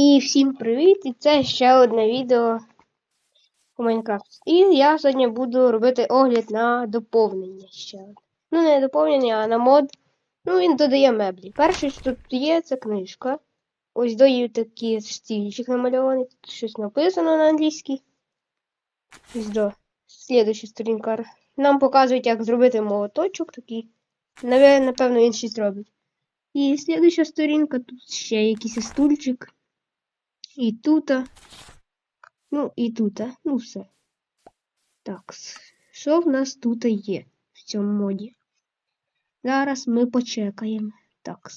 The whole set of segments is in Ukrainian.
І всім привіт! І це ще одне відео у Майнкрафт. І я сьогодні буду робити огляд на доповнення ще. Ну, не доповнення, а на мод. Ну, він додає меблі. Перше, що тут є, це книжка. Ось даю такий стільчик намальований. Тут щось написано на англійській. Ось до. Слідуюча сторінка. Нам показують, як зробити молоточок такий. Напевно, він щось робить. І слідуюча сторінка, тут ще якийсь стульчик. І тут. Ну, і тут. Ну, все. Так. Що в нас тут є в цьому моді? Зараз ми почекаємо. Так.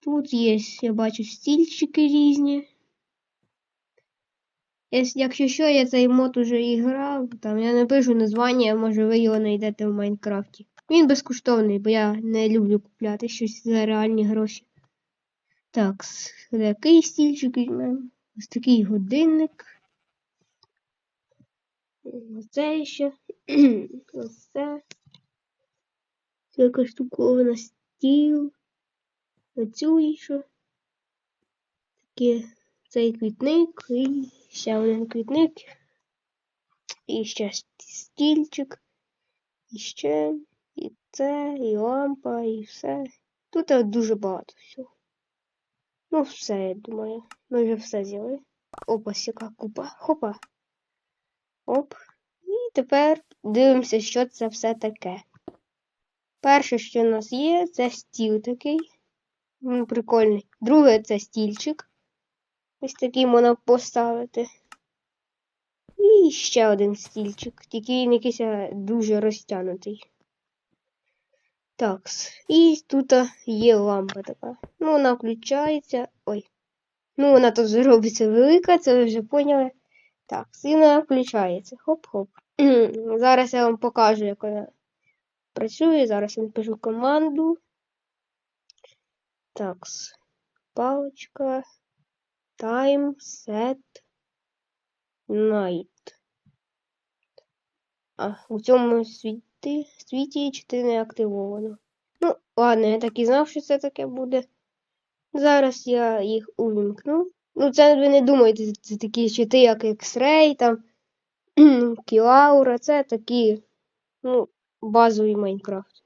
Тут є, я бачу, стільчики різні. Якщо що, я цей мод уже і грав, там я не пишу названня, може ви його знайдете в Майнкрафті. Він безкоштовний, бо я не люблю купляти щось за реальні гроші. Так, який стільчик візьмемо? Ось такий годинник. Оце ще. Ось це. Така штуковина стіл. Оцю ще. Таке цей квітник і ще один квітник. І ще стільчик. І ще, і це, і лампа, і все. Тут е, дуже багато всього. Ну, все, я думаю. Ми вже все з'їли. Опа, яка купа. Хопа. Оп. І тепер дивимося, що це все таке. Перше, що у нас є, це стіл такий. Ну, прикольний. Друге це стільчик. Ось такий можна поставити. І ще один стільчик. Тільки він якийсь е, дуже розтягнутий. Так, і тут є лампа така. Ну, вона включається. Ой. Ну, вона тут робиться велика, це ви вже поняли. Так, і вона включається. Хоп-хоп. Зараз я вам покажу, як вона працює. Зараз я напишу команду. Так. Паличка. Time set night. А у цьому світі, світі 4 не активовано. Ну, ладно, я так і знав, що це таке буде. Зараз я їх увімкну. Ну, це ви не думайте, це такі щити, як X-Ray, там, Кілаура, це такі, ну, базові Майнкрафт.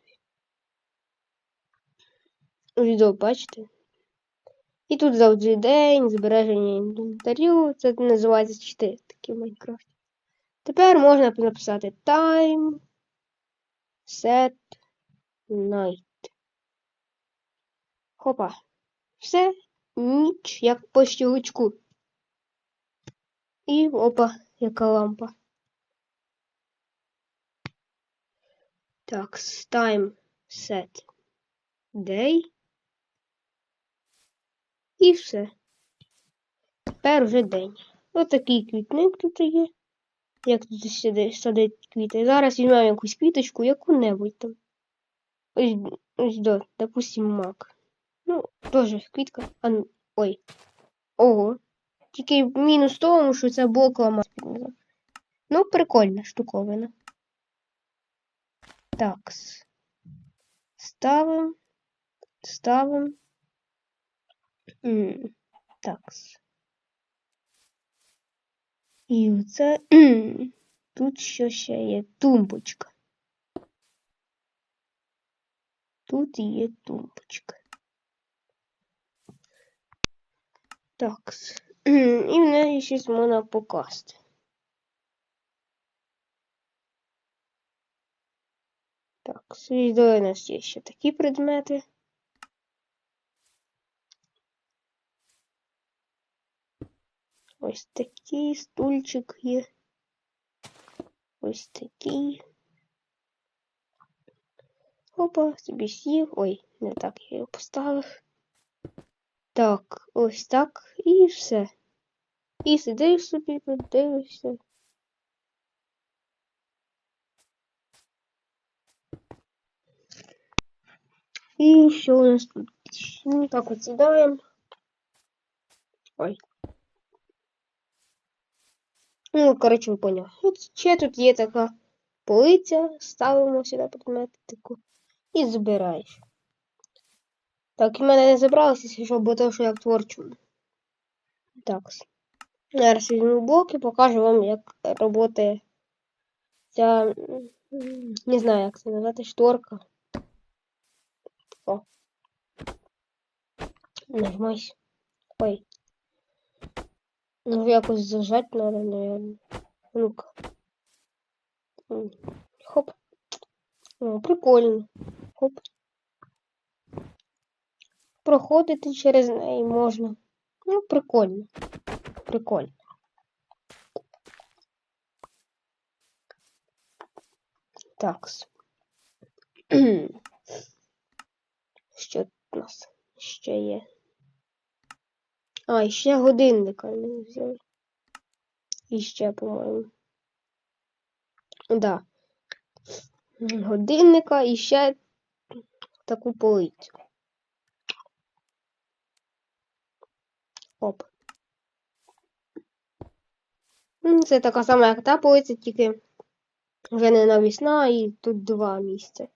Відео бачите? І тут завжди день, збереження інвентарю, це називається щити такі в Майнкрафті. Тепер можна написати time set night. Хопа. Все, ніч, як по щелчку. І опа, яка лампа. Так, time set day. І все. Тепер вже день. Отакий квітник тут є. Як тут сидить, садить квіти. Зараз візьмемо якусь квіточку, яку-небудь там. Ось, ось до, допустим, мак. Ну, теж квітка. А, ну, ой. Ого. Тільки мінус тому, що це блок ламати. Ну, прикольна штуковина. Так. Ставим. Ставим. Такс. І оце тут що ще є тумбочка. Тут є тумбочка. Такс. І в неї щось можна покласти. Так, свідомо у нас є ще такі предмети. Ось такий стульчик є. Ось такий. Опа, собі сів. Ой, не так я його поставив. Так, ось так і все. І сидиш собі, дивишся. І що у нас тут? Ну, так от сідаємо. Ой. Ну, коротше, ви поняли. От ще тут є така полиця, ставимо сюди предмети таку і збираєш. Так, і мене не забралося, що бо то, що я в творчому. Так. Зараз візьму блоки, покажу вам, як працює ця. Не знаю, як це назвати, шторка. О. Нажмайся. Ой. Ну, якось зажать надо, наверное. Ну-ка. Хоп. О, прикольно. Хоп. Проходити через неї можна. Ну, прикольно. Прикольно. Такс. Що у нас ще є? А, і ще годинника не взяли. І ще, по-моєму. Да. Годинника і ще таку полицю. Оп. Це така сама, як та полиця, тільки вже не навісна, і тут два місця.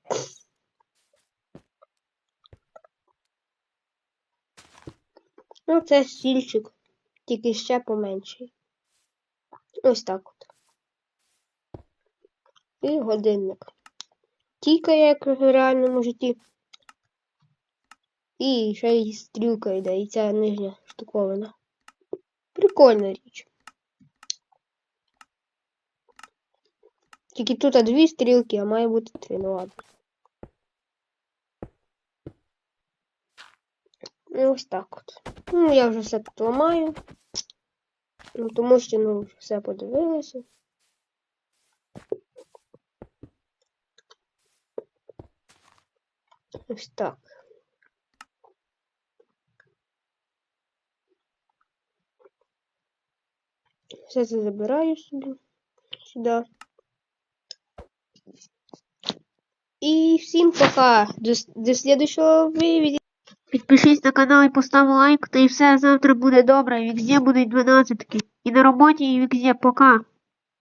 Ну, це стільчик, тільки ще поменший. Ось так от. І годинник. Тікає, як в реальному житті. І ще й стрілка йде, і ця нижня штуковина. Прикольна річ. Тільки тут дві стрілки, а має бути три, ну ладно. Ну, ось так от. Ну, я вже все тут ламаю. Ну, тому що, ну, вже все подивилися. Ось так. Все це забираю собі сюди. І всім пока. До, с- до следующего відео. Підпишись на канал і постав лайк, та і все завтра буде добре. І везде будуть 12. І на роботі, і вікзі. Пока.